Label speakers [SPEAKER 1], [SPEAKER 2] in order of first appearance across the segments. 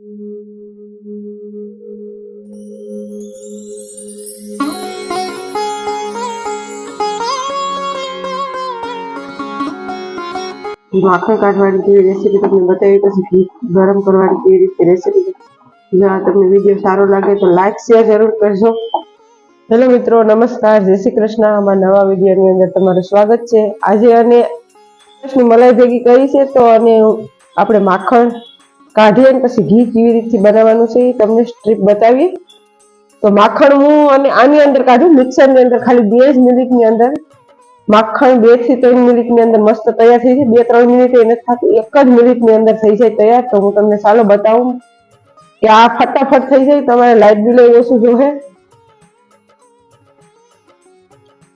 [SPEAKER 1] માખણ કાઢવાની કેવી રેસીપી તમને બતાવી, પછી ઘી ગરમ કરવાની કેવી રીતે રેસીપી જો તમને વીડિયો સારો લાગે તો લાઈક શેર જરૂર કરજો. હેલો મિત્રો, નમસ્કાર. જય શ્રી કૃષ્ણ. અમારા નવા વિડીયોની અંદર તમારું સ્વાગત છે. આજે અને કૃષ્ણ મલાઈ ભેગી કરી છે, તો અને આપણે માખણ કાઢીએ અને પછી ઘી કેવી રીતથી બનાવવાનું છે એ તમને સ્ટ્રીપ બતાવીએ. તો માખણ હું અને આની અંદર કાઢું, મિક્સરની અંદર ખાલી બે જ મિનિટની અંદર. માખણ બેથી ત્રણ મિનિટની અંદર મસ્ત તૈયાર થઈ જાય. બે ત્રણ મિનિટ એ નથી થતું, એક જ મિનિટની અંદર થઈ જાય તૈયાર. તો હું તમને ચાલો બતાવું કે આ ફટાફટ થઈ જાય. તમારે લાઇટ બિલ ઓછું જોહે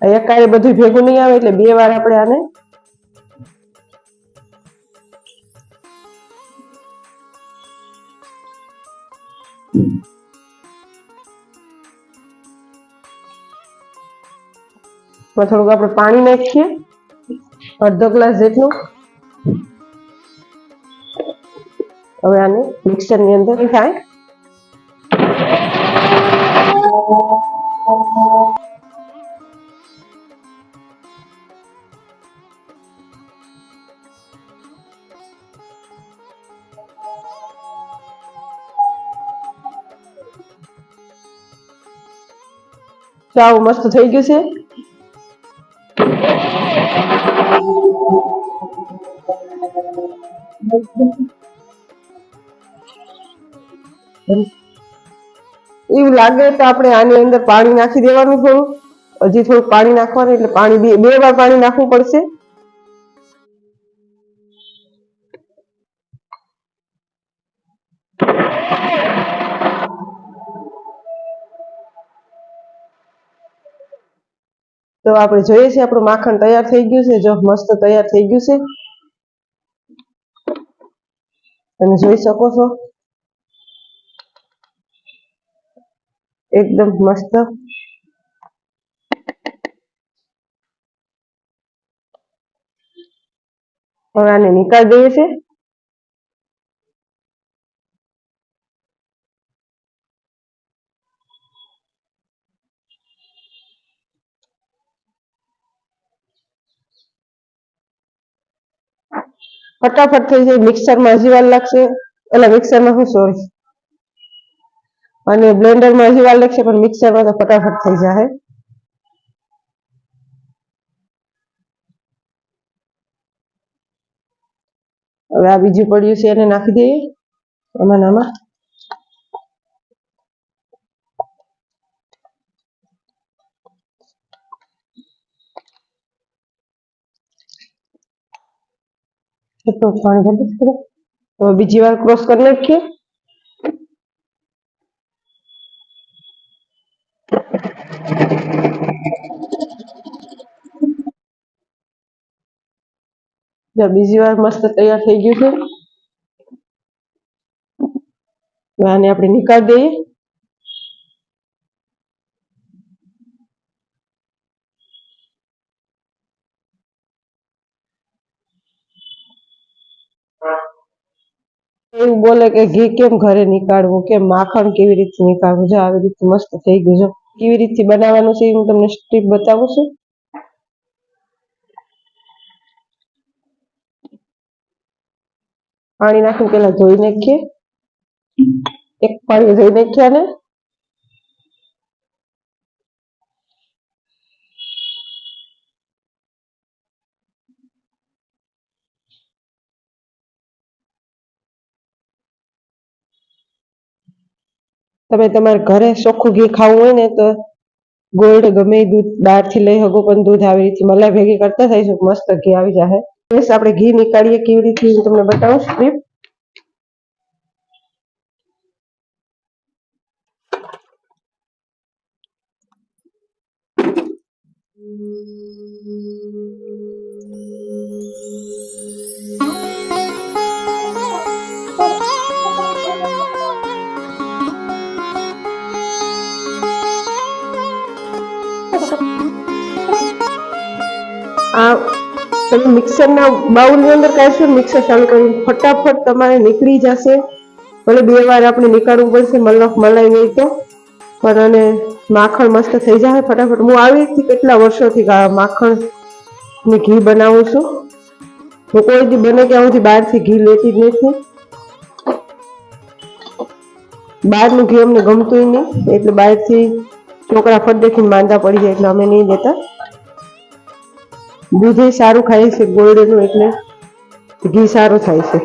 [SPEAKER 1] એકારે બધું ભેગું નહીં આવે એટલે બે વાર આપણે આને એમાં થોડુંક આપણે પાણી નાખીએ. અડધો ગ્લાસ જેટલું. હવે આને મિક્સરની અંદર થાય. તો આવું મસ્ત થઈ ગયું છે. એવું લાગે તો આપણે આની અંદર પાણી નાખી દેવાનું થોડું. હજી થોડું પાણી નાખવાનું, એટલે પાણી બે વાર પાણી નાખવું પડશે. તો આપણે જોઈએ છીએ, આપણું માખણ તૈયાર થઈ ગયું છે, જો મસ્ત તૈયાર થઈ ગયું છે. તમે જોઈ શકો છો. એકદમ મસ્ત. હવે આને નિકાળ દઈએ છે ફટાફટ થઈ જાય મિક્સરમાં હજી વાર લાગશે. એટલે મિક્સરમાં શું સોરી. અને બ્લેન્ડરમાં હજી વાર લાગશે, પણ મિક્સરમાં તો ફટાફટ થઈ જાય હવે આ બીજું પડ્યું છે એને નાખી દઈએ. એમાં આમાં ભરી દીધું? હવે બીજી વાર ક્રોસ કરી નાખીએ. બીજી વાર મસ્ત તૈયાર થઈ ગયું છે. આને આપણે નિકાળ દઈએ. એવું બોલે કે ઘી કેમ ઘરે નીકાળવું? કેમ માખણ કેવી રીતે નીકાળવું? જો આવી રીતે મસ્ત થઈ ગયું. જો કેવી રીતે બનાવવાનું છે હું તમને સ્ટીપ બતાવું છું. પાણી નાખીને પેલા ધોઈ નાખીએ. એક પાણી ધોઈ નાખ્યા ને તમે તમારે ઘરે ચોખ્ખું ઘી ખાવું હોય ને તો ગોલ્ડ ગમે દૂધ બહારથી લઈ શકો, પણ દૂધ આવી રીતે મલાઈ ભેગી કરતા થઈશું મસ્ત ઘી આવી જશે બસ આપણે ઘી નીકાળીએ કેવી રીતે હું તમને બતાવું સ્ટ્રીપ આ તમે મિક્સરના બાઉલની અંદર કાઢશો મિક્સર ચાલુ કરીને ફટાફટ તમારે નીકળી જશે. ભલે બે વાર આપણે નીકાળવું પડશે મલફ મલાઈ નહીં તો. પણ અને માખણ મસ્ત થઈ જાય ફટાફટ. હું આવી કેટલા વર્ષોથી માખણ ને ઘી બનાવું છું. હું કોઈ દી બને કે હું બહારથી ઘી લેતી જ નથી. બહારનું ઘી અમને ગમતું નહીં. એટલે બહારથી છોકરા ફટ દેખીને માંદા પડી જાય એટલે અમે નહીં લેતા. દૂધે સારું ખાય છે, ગોળનું એટલે ઘી સારું થાય છે.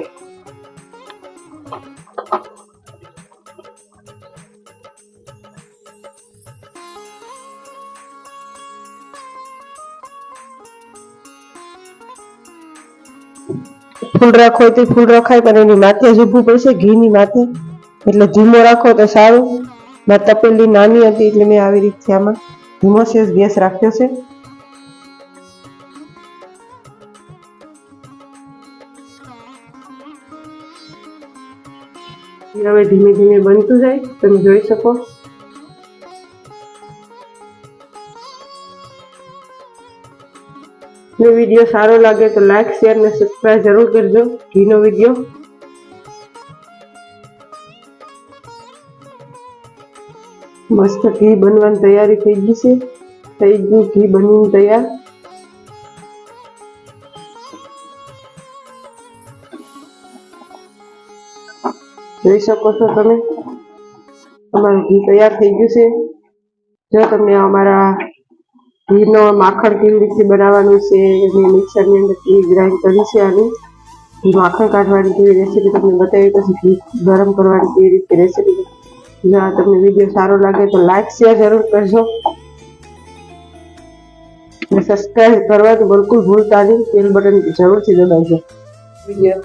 [SPEAKER 1] ફૂલ રાખો તો ફૂલ રખાય, પણ એની માથે જ પડશે, ઘીની માથે. એટલે ધીમો રાખો તો સારું. મેં તપેલી નાની હતી એટલે મેં આવી રીતે આમાં ધીમો છે, ગેસ રાખ્યો છે. હવે ધીમે ધીમે બનતું જાય. તમે જોઈ શકો. જો વીડિયો સારો લાગે તો લાઈક શેર ને સબસ્ક્રાઈબ જરૂર કરજો. ઘીનો વીડિયો. મસ્ત ઘી બનવાની તૈયારી થઈ ગઈ છે. થઈ ગયું ઘી બનીને તૈયાર. જોઈ શકો છો તમે? અમારું ઘી તૈયાર થઈ ગયું છે. જો તમને અમારા ઘીનો માખણ કેવી રીતે બનાવવાનું છે મેં મિક્સરની અંદર કેવી ગ્રાઇન્ડ કરી છે આની, ઘી માખણ કાઢવાની કેવી રેસીપી તમને બતાવી, પછી ઘી ગરમ કરવાની કેવી રીતે રેસીપી. જો તમને વીડિયો સારો લાગે તો લાઈક, શેર જરૂર કરજો. અને સબસ્ક્રાઇબ કરવાનું બિલકુલ ભૂલતા નહીં, બેલ બટન જરૂરથી દબાવજો. વીડિયો